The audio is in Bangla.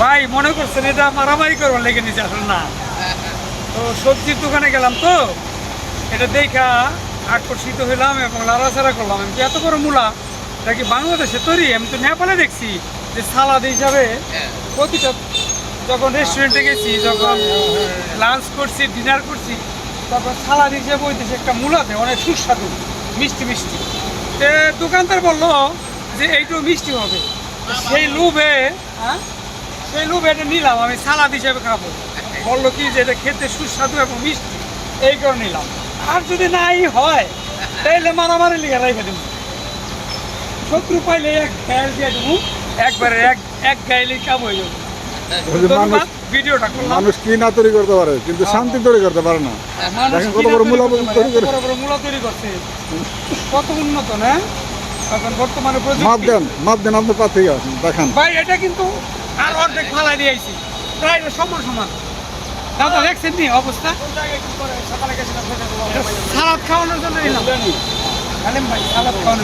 ভাই, মনে করছেন এটা মারামারি করবার লেগে নিচে আসলে না? তো সবজির দোকানে গেলাম তো। এটা দেখা আকর্ষিত হইলাম এবং লাড়াচাড়া করলাম। আমি এত বড় মূলা, এটা কি বাংলাদেশে তৈরি? আমি তো নেপালে দেখছি যে সালাদ হিসাবে প্রতিটা যখন রেস্টুরেন্টে গেছি, যখন লাঞ্চ করছি ডিনার করছি, তখন সালাদ হিসেবে দেশে একটা মূলা দেয়, অনেক সুস্বাদু, মিষ্টি মিষ্টি। দোকানদার বলল যে এইটু মিষ্টি হবে। সেই লোভে হ্যাঁ? সেই লোভে এটা নিলাম, আমি সালাদ হিসেবে খাব। বলল কি যে এটা খেতে সুস্বাদু এবং মিষ্টি, এই করে নিলাম। আর যদি নাই হয়, তাইলে মারামারি লিখে রেখে দেবো। শত্রু পাইলে এক গায়েল দিয়ে দেবো, একবারে এক এক গাইলে কাম হয়ে যাব। মানুষ কি না তৈরি করতে পারে? কিন্তু শান্তি তৈরি করতে পারে না। মানুষ দেখেন কত বড় মূলা তৈরি করে। মূলা তৈরি করছে। কত উন্নত না? এখন বর্তমানে মাপ দেন মাপ দেন আপনি পা থেকে দেখান। ভাই এটা কিন্তু আর অর্ধেক ফালাই দিয়ে আইছি। প্রায় সমান সমান। দাদা দেখছেন নি অবস্থা? সালাদ খাওয়ানোর জন্য এলাম। ভাই সালাদ খাওয়ানোর